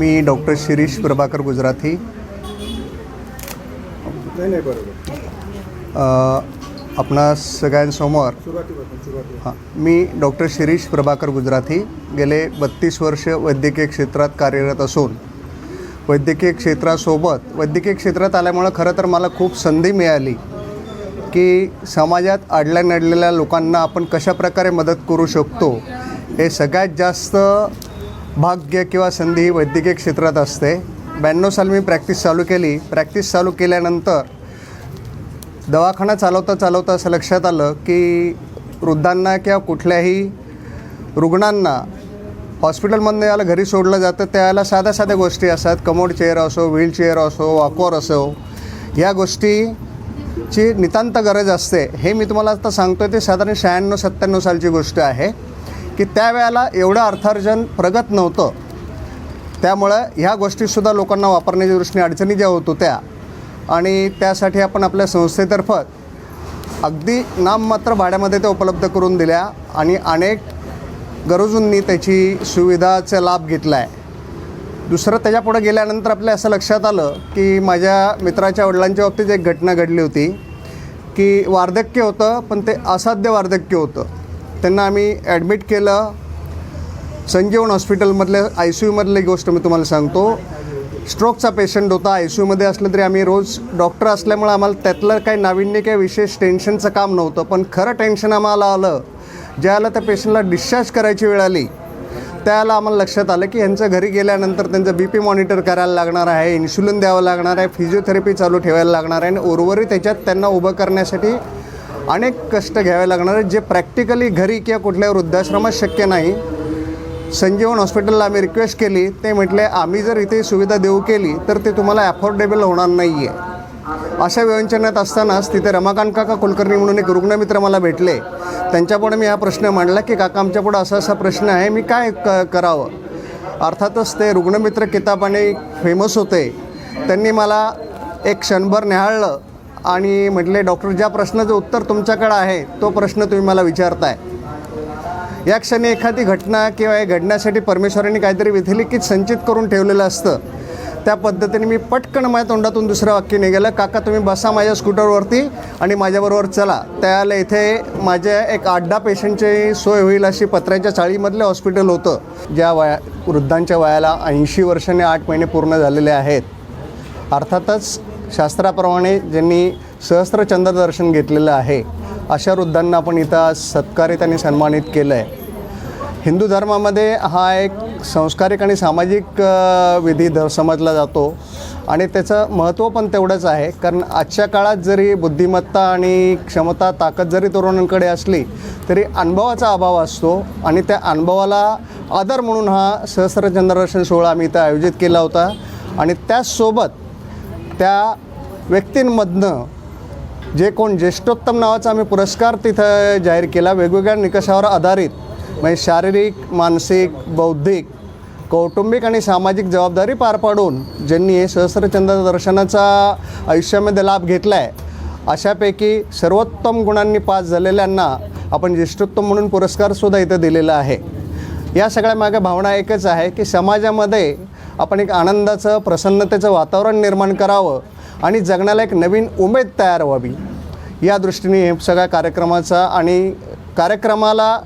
मी doctor Shirish Prabhakar अ, आपणा सगळ्यांसमोर हां मी डॉक्टर शिरीष प्रभाकर गुजराथी. गेले बत्तीस वर्ष वैद्यकीय क्षेत्रात कार्यरत असून वैद्यकीय क्षेत्रासोबत वैद्यकीय क्षेत्रात आल्यामुळं खरं तर मला खूप संधी मिळाली की समाजात अडल्या नडलेल्या लोकांना आपण कशाप्रकारे मदत करू शकतो हे सगळ्यात जास्त भाग्य किंवा संधी ही वैद्यकीय क्षेत्रात असते. ब्याण्णव साली मी प्रॅक्टिस चालू केली. प्रॅक्टिस चालू केल्यानंतर दवाखाना चालवता चालवता असं लक्षात आलं की वृद्धांना किंवा कुठल्याही रुग्णांना हॉस्पिटलमधनं याला घरी सोडलं जातं. त्याला साध्या साध्या गोष्टी असतात. कमोड चेअर असो व्हीलचेअर असो वॉकवर असो या गोष्टीची नितांत गरज असते. हे मी तुम्हाला आता सांगतो ते साधारण शहाण्णव सत्त्याण्णव सालची गोष्ट आहे. की त्यावेळेला एवढं अर्थार्जन प्रगत नव्हतं. त्यामुळं ह्या गोष्टीसुद्धा लोकांना वापरण्याच्या दृष्टीने अडचणी ज्या होत होत्या आणि त्यासाठी आपण आपल्या संस्थेतर्फत अगदी नाममात्र भाड्यामध्ये त्या उपलब्ध करून दिल्या आणि अनेक गरजूंनी त्याची सुविधाचा लाभ घेतला आहे दुसरं त्याच्यापुढे गेल्यानंतर आपल्या असं लक्षात आलं की माझ्या मित्राच्या वडिलांच्या बाबतीत एक घटना घडली होती की वार्धक्य होतं पण ते असाध्य वार्धक्य होतं. त्यांना आम्ही ॲडमिट केलं. संजीवन हॉस्पिटलमधल्या आय सी यूमधली गोष्ट मी तुम्हाला सांगतो. स्ट्रोकचा पेशंट होता. आय सी यूमध्ये असलं तरी आम्ही रोज डॉक्टर असल्यामुळं आम्हाला त्यातलं काही नाविन्य काही विशेष टेन्शनचं काम नव्हतं. पण खरं टेन्शन आम्हाला आलं. ज्याला त्या पेशंटला डिस्चार्ज करायची वेळ आली त्याला आम्हाला लक्षात आलं की ह्यांचं घरी गेल्यानंतर त्यांचं बी पी मॉनिटर करायला लागणार आहे इन्शुलिन द्यावं लागणार आहे फिजिओथेरपी चालू ठेवायला लागणार आहे आणि उर्वरित त्याच्यात त्यांना उभं करण्यासाठी अनेक कष्ट घ्यावे लागणार आहेत जे प्रॅक्टिकली घरी किंवा कुठल्या वृद्धाश्रमात शक्य नाही. संजीवन हॉस्पिटलला आम्ही रिक्वेस्ट केली. ते म्हटले आम्ही जर इथे सुविधा देऊ केली तर ते तुम्हाला अफोर्डेबल होणार नाही आहे अशा व्यवंचनात असतानाच तिथे रमाकांत काका कुलकर्णी म्हणून एक रुग्णमित्र मला भेटले. त्यांच्यापुढे मी हा प्रश्न मांडला की काका आमच्यापुढं असा असा प्रश्न आहे मी काय क करावं? अर्थातच ते रुग्णमित्र किताबाने फेमस होते. त्यांनी मला एक क्षणभर निहाळलं आणि म्हटले डॉक्टर ज्या प्रश्नाचं उत्तर तुमच्याकडं आहे तो प्रश्न तुम्ही मला विचारताय. या क्षणी एखादी घटना किंवा हे घडण्यासाठी परमेश्वरांनी काहीतरी विधिलिखित संचित करून ठेवलेलं असतं. त्या पद्धतीने मी पटकन माझ्या तोंडातून दुसरं वाक्य निघालं काका तुम्ही बसा माझ्या स्कूटरवरती आणि माझ्याबरोबर चला. त्याला इथे माझ्या एक आड्डा पेशंटची सोय होईल अशी पत्र्याच्या चाळीमधलं हॉस्पिटल होतं ज्या वया वृद्धांच्या वयाला ऐंशी वर्षाने आठ महिने पूर्ण झालेले आहेत. अर्थातच शास्त्राप्रमाणे ज्यांनी सहस्त्रचंद्र दर्शन घेतलेलं आहे अशा वृद्धांना आपण इथं सत्कारित आणि सन्मानित केलं आहे हिंदू धर्मामध्ये हा एक संस्कारिक आणि सामाजिक विधी ध समजला जातो. आणि त्याचं महत्त्व पण तेवढंच आहे कारण आजच्या काळात जरी बुद्धिमत्ता आणि क्षमता ताकद जरी तरुणांकडे असली तरी अनुभवाचा अभाव असतो. आणि त्या अनुभवाला आदर म्हणून हा सहस्त्रचंद्रदर्शन सोहळा आम्ही इथं आयोजित केला होता. आणि त्याचसोबत त्या व्यक्तींमधनं जे कोण ज्येष्ठोत्तम नावाचा आम्ही पुरस्कार तिथं जाहीर केला वेगवेगळ्या निकषावर आधारित. म्हणजे शारीरिक मानसिक बौद्धिक कौटुंबिक आणि सामाजिक जबाबदारी पार पाडून ज्यांनी हे सहस्रचंद्र दर्शनाचा आयुष्यामध्ये लाभ घेतला आहे अशापैकी सर्वोत्तम गुणांनी पास झालेल्यांना आपण ज्येष्ठोत्तम म्हणून पुरस्कारसुद्धा इथं दिलेला आहे. या सगळ्या मागे भावना एकच आहे की समाजामध्ये आपण एक आनंदाचं प्रसन्नतेचं वातावरण निर्माण करावं आणि जगण्याला एक नवीन उमेद तयार व्हावी. या दृष्टीने हे सगळ्या कार्यक्रमाचा आणि कार्यक्रमाला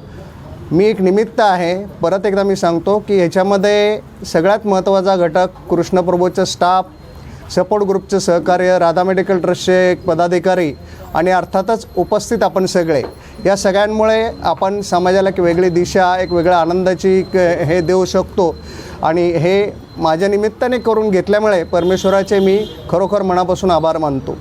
मी एक निमित्त आहे. परत एकदा मी सांगतो की ह्याच्यामध्ये सगळ्यात महत्त्वाचा घटक कृष्णप्रभूचं स्टाफ सपोर्ट ग्रुपचं सहकार्य राधा मेडिकल ट्रस्टचे एक पदाधिकारी आणि अर्थातच उपस्थित आपण सगळे या सगळ्यांमुळे आपण समाजाला एक वेगळी दिशा एक वेगळ्या आनंदाची एक हे देऊ शकतो. आणि हे माझ्या निमित्ताने करून घेतल्यामुळे परमेश्वराचे मी खरोखर मनापासून आभार मानतो.